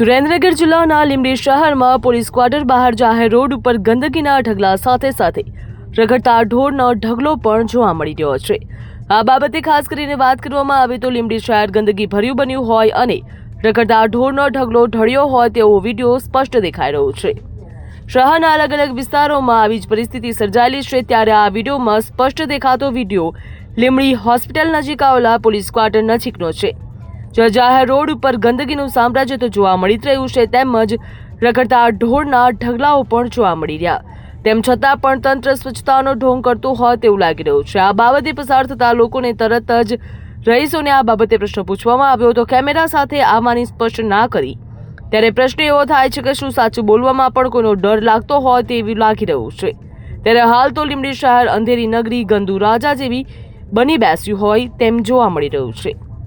સુરેન્દ્રનગર જિલ્લાના લીંબડી શહેરમાં police quarter બહાર જાહેર રોડ ઉપર ગંદકીના ઢગલા સાથે સાથે રગડતા ઢોરનો ઢગલો પણ જોવા મળી રહ્યો છે. આ બાબતે ખાસ કરીને વાત કરવામાં આવે તો લીંબડી શહેર ગંદકી ભર્યું બન્યું હોય અને રગડતા ઢોરનો ઢગલો ઢળ્યો હોય તેવો વીડિયો સ્પષ્ટ દેખાઈ રહ્યો છે. શહેરના અલગ અલગ વિસ્તારોમાં આવી જ પરિસ્થિતિ સર્જાયેલી છે ત્યારે આ વિડીયોમાં સ્પષ્ટ દેખાતો વીડિયો લીંબડી હોસ્પિટલ નજીક આવેલા પોલીસ ક્વાર્ટર નજીકનો છે. જ્યાં જાહેર રોડ ઉપર ગંદકીનું સામ્રાજ્ય તો જોવા મળી જ રહ્યું છે, તેમજ રખડતા ઢોરના ઢગલાઓ પણ જોવા મળી રહ્યા. તેમ છતાં પણ તંત્ર સ્વચ્છતાનો ઢોંગ કરતું હોય તેવું લાગી રહ્યું છે. આ બાબતે પસાર થતા લોકોને તરત જ રહીશોને આ બાબતે પ્રશ્ન પૂછવામાં આવ્યો તો કેમેરા સાથે આવવાની સ્પષ્ટ ના કરી. ત્યારે પ્રશ્ન એવો થાય છે કે શું સાચું બોલવામાં પણ કોઈનો ડર લાગતો હોય તેવું લાગી રહ્યું છે. ત્યારે હાલ તો લીંબડી શહેર, અંધેરી નગરી, ગંદુ રાજા જેવી બની બેસ્યું હોય તેમ જોવા મળી રહ્યું છે.